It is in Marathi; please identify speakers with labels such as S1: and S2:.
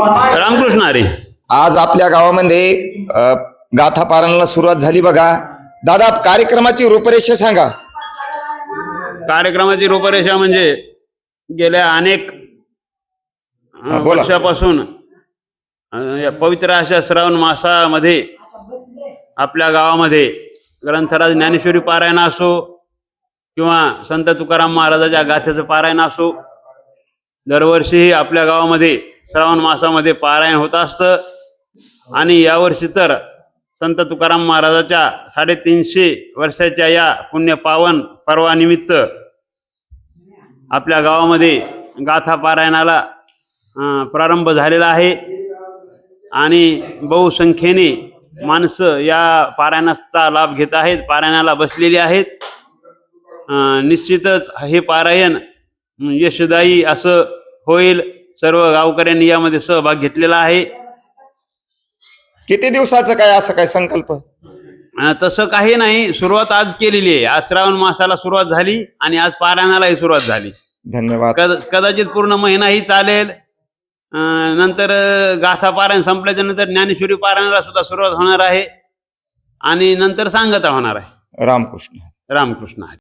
S1: रामकृष्ण हरी.
S2: आज आपल्या गावामध्ये गाथा पारायणाला सुरुवात झाली बघा. दादा कार्यक्रमाची रूपरेषा सांगा.
S1: कार्यक्रमाची रूपरेषा म्हणजे गेल्या अनेक
S2: बोला.
S1: वर्षापासून अ, या पवित्र अशा श्रावण मासामध्ये आपल्या गावामध्ये ग्रंथराज ज्ञानेश्वरी पारायण असो किंवा संत तुकाराम महाराजाच्या गाथेचं पारायण असो दरवर्षीही आपल्या गावामध्ये श्रावण मासामध्ये पारायण होत असतं. आणि यावर्षी तर संत तुकाराम महाराजाच्या साडेतीनशे वर्षाच्या या पुण्य पावन पर्वानिमित्त आपल्या गावामध्ये गाथा पारायणाला प्रारंभ झालेला आहे. आणि बहुसंख्येने माणसं या पारायणाचा लाभ घेत आहेत पारायणाला बसलेली आहेत. निश्चितच हे पारायण यशदायी असं होईल. सर्व गावकऱ्यांनी यामध्ये सहभाग घेतलेला आहे.
S2: किती दिवसाचं काय असं काय संकल्प?
S1: अं, तसं काही नाही. सुरुवात आज केलेली आहे. आज श्रावण मासाला सुरुवात झाली आणि आज पारायणालाही सुरुवात झाली.
S2: धन्यवाद.
S1: कद कदाचित पूर्ण महिनाही चालेल. अं, नंतर अं, गाथा पारायण संपल्याच्या नंतर ज्ञानेश्वरी पारायणाला सुद्धा सुरुवात होणार आहे. आणि नंतर सांगता होणार आहे.
S2: रामकृष्ण.
S1: रामकृष्ण हरी.